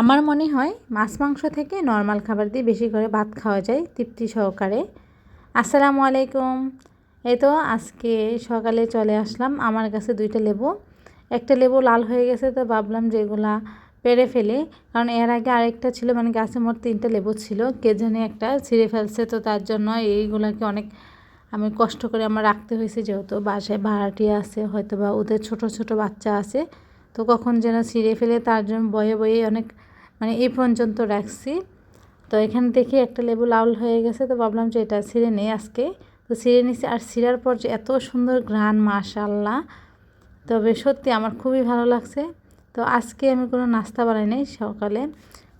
আমার মনে হয় মাছ, মাংস থেকে নর্মাল খাবার দিয়ে বেশি করে ভাত খাওয়া যায়, তৃপ্তি সহকারে। আসসালামু আলাইকুম। এই তো আজকে সকালে চলে আসলাম। আমার কাছে দুইটা লেবু। একটা লেবু লাল হয়ে গেছে তো ভাবলাম যে এগুলা পেরে ফেলে। কারণ এর আগে আরেকটা ছিল মানে গাছে মোট তিনটা লেবু ছিল। কে জানি একটা ছিঁড়ে ফেলছে তো তার জন্য এইগুলাকে অনেক আমি কষ্ট করে আমার রাখতে হয়েছে যেহেতু বাসায় ভাড়াটি আছে হয়তো বা ওদের ছোট ছোট বাচ্চা আছে। তো কখন যেন ছিঁড়ে ফেলে তার জন্য বয়ে বয়ে অনেক মানে এই পর্যন্ত রাখছি। তো এখানে দেখি একটা লেবু লাউল হয়ে গেছে, তো ভাবলাম যে এটা ছিঁড়ে নেই আজকে। তো ছিঁড়ে নিছি আর ছিঁড়ার পর যে এত সুন্দর ঘ্রাণ মাশাল্লাহ তবে সত্যি আমার খুবই ভালো লাগছে। তো আজকে আমি কোনো নাস্তা বানাই নাই, সকালে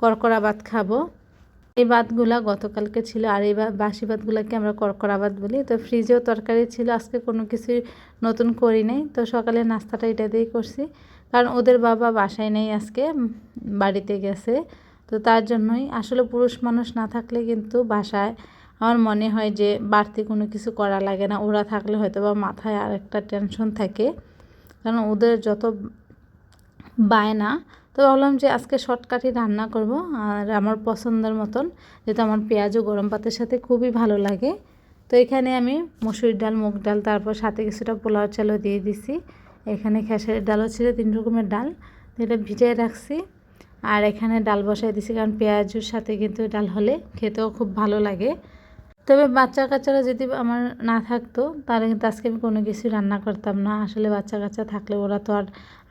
করকরা ভাত খাব। এই ভাতগুলা গতকালকে ছিল আর এই বাসি ভাতগুলোকে আমরা করকরা ভাত বলি। তো ফ্রিজেও তরকারি ছিল, আজকে কোনো কিছুই নতুন করি নাই। তো সকালে নাস্তাটা এটা দিয়েই করছি। কারণ ওদের বাবা বাসায় নেই আজকে বাড়িতে গেছে। তো তার জন্যই আসলে পুরুষ মানুষ না থাকলে কিন্তু বাসায় আমার মনে হয় যে বাড়তি কোনো কিছু করা লাগে না। ওরা থাকলে হয়তো বা মাথায় আর একটা টেনশন থাকে। কারণ ওদের যত বায়না তো ভাবলাম যে আজকে শর্টকাটই রান্না করব, আর আমার পছন্দের মতন যেহেতু আমার পেঁয়াজও গরম ভাতের সাথে খুবই ভালো লাগে, তো এখানে আমি মসুর ডাল, মুগ ডাল, তারপর সাথে কিছুটা পোলাও চালও দিয়ে দিছি। এখানে খেসারের ডালও ছিল, তিন রকমের ডাল, এটা ভিজিয়ে রাখছি, আর এখানে ডাল বসাই দিছি কারণ পেঁয়াজের সাথে কিন্তু ডাল হলে খেতেও খুব ভালো লাগে। তবে বাচ্চা কাচ্চারা যদি আমার না থাকতো, তাহলে কিন্তু আজকে আমি কোনো কিছু রান্না করতাম না। আসলে বাচ্চা কাচ্চা থাকলে ওরা তো আর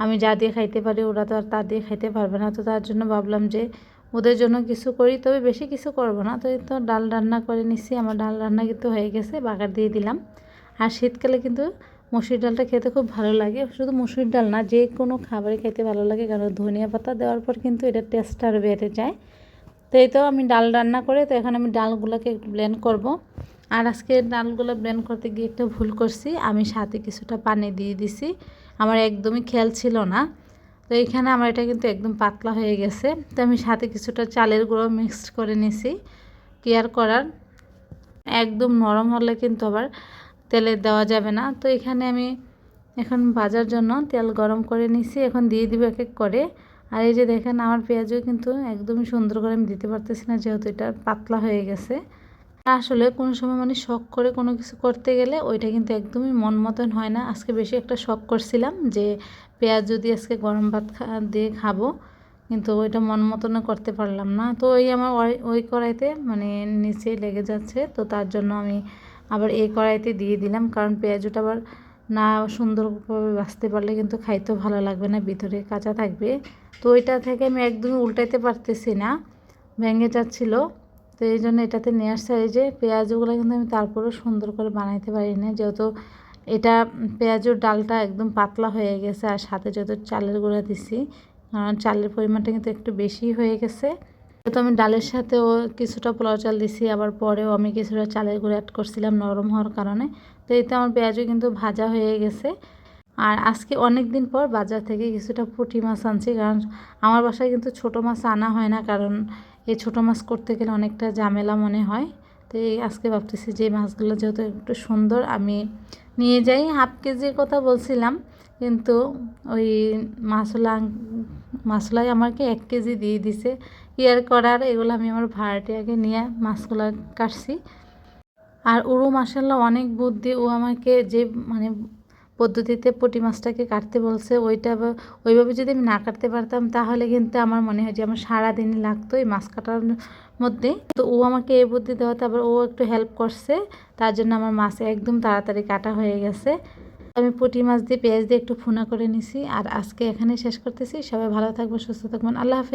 আমি যা দিয়ে খাইতে পারি, ওরা তো আর তা দিয়ে খাইতে পারবে না। তো তার জন্য ভাবলাম যে ওদের জন্য কিছু করি, তবে বেশি কিছু করব না। তো তো ডাল রান্না করে নিচ্ছি আমার ডাল রান্না কিন্তু হয়ে গেছে, বাগার দিয়ে দিলাম। আর শীতকালে কিন্তু মসুর ডালটা খেতে খুব ভালো লাগে। শুধু মসুর ডাল না, যে কোনো খাবারে খেতে ভালো লাগে, কারণ ধনিয়া পাতা দেওয়ার পর কিন্তু এটা টেস্ট আরও বেড়ে যায়। তো এই তো আমি ডাল রান্না করে, তো এখন আমি ডালগুলোকে একটু ব্লেন্ড করব। আর আজকে ডালগুলো ব্লেন্ড করতে গিয়ে একটু ভুল করছি। আমি সাথে কিছুটা পানি দিয়ে দিছি। আমার একদমই খেয়াল ছিল না। তো এখানে আমার এটা কিন্তু একদম পাতলা হয়ে গেছে। তো আমি সাথে কিছুটা চালের গুঁড়ো মিক্সড করে নিছি। কেয়ার করার একদম নরম হলে কিন্তু আবার তেলে দেওয়া যাবে না। তো এখানে আমি এখন ভাজার জন্য তেল গরম করে নিছি। এখন দিয়ে দিব এক এক করে। আর এই যে দেখেন, আমার পেঁয়াজও কিন্তু একদমই সুন্দর করে আমি দিতে পারতেছি না, যেহেতু এটা পাতলা হয়ে গেছে। আসলে কোনো সময় মানে শখ করে কোনো কিছু করতে গেলে ওইটা কিন্তু একদমই মন মতন হয় না। আজকে বেশি একটা শখ করছিলাম যে পেঁয়াজ যদি আজকে গরম ভাত দিয়ে খাব, কিন্তু ওইটা মন মতনও করতে পারলাম না। তো ওই আমার ওই কড়াইতে মানে নিচে লেগে যাচ্ছে, তো তার জন্য আমি আবার এই কড়াইতে দিয়ে দিলাম, কারণ পেঁয়াজটা আবার না সুন্দরভাবে বাঁচতে পারলে কিন্তু খাইতেও ভালো লাগবে না, ভিতরে কাঁচা থাকবে। তো ওইটা থেকে আমি একদমই উল্টাইতে পারতেছি না, ভেঙে যাচ্ছিল। তো এই জন্য এটাতে নিয়ে আসছে এই যে পেঁয়াজগুলো কিন্তু আমি তারপরেও সুন্দর করে বানাইতে পারি না যেহেতু এটা পেঁয়াজের ডালটা একদম পাতলা হয়ে গেছে আর সাথে যত চালের গুঁড়া দিছি, কারণ চালের পরিমাণটা কিন্তু একটু বেশি হয়ে গেছে। তো আমি ডালের সাথেও কিছুটা পোলাও চাল দিছি, আবার পরেও আমি কিছুটা চালের গুঁড়ো অ্যাড করছিলাম নরম হওয়ার কারণে। তো এতে আমার পেঁয়াজও কিন্তু ভাজা হয়ে গেছে। আর আজকে অনেক দিন পর বাজার থেকে কিছুটা পুঁটি মাছ আনছি, কারণ আমার বাসায় কিন্তু ছোট মাছ আনা হয় না, কারণ এই ছোট মাছ করতে গেলে অনেকটা ঝামেলা মনে হয়। তো এই আজকে ভাবতেছি যে মাছগুলো যেহেতু একটু সুন্দর, আমি নিয়ে যাই। হাফ কেজির কথা বলছিলাম, কিন্তু ওই মাছলা মাছলাই আমাকে এক কেজি দিয়ে দিছে। ইয়ার করার এগুলো আমি আমার ভাড়াটিয়াকে নিয়ে মাছগুলো কাটছি। আর ওরও মাসাল্লাহ অনেক বুদ্ধি। ও আমাকে যে মানে পদ্ধতিতে পুঁটি মাছটাকে কাটতে বলছে, ওইটা ওইভাবে যদি আমি না কাটতে পারতাম, তাহলে কিন্তু আমার মনে হয় যে আমার সারাদিনই লাগতো এই মাছ কাটার মধ্যে। তো ও আমাকে এই বুদ্ধি দেওয়াতে আবার ও একটু হেল্প করছে। তার জন্য আমার মাছ একদম তাড়াতাড়ি কাটা হয়ে গেছে। আমি পুঁটি মাছ দিয়ে পেঁয়াজ দিয়ে একটু ফোনা করে নিছি। আর আজকে এখানে শেষ করতেছি। সবাই ভালো থাকব সুস্থ থাকবেন। আল্লাহ হাফেজ।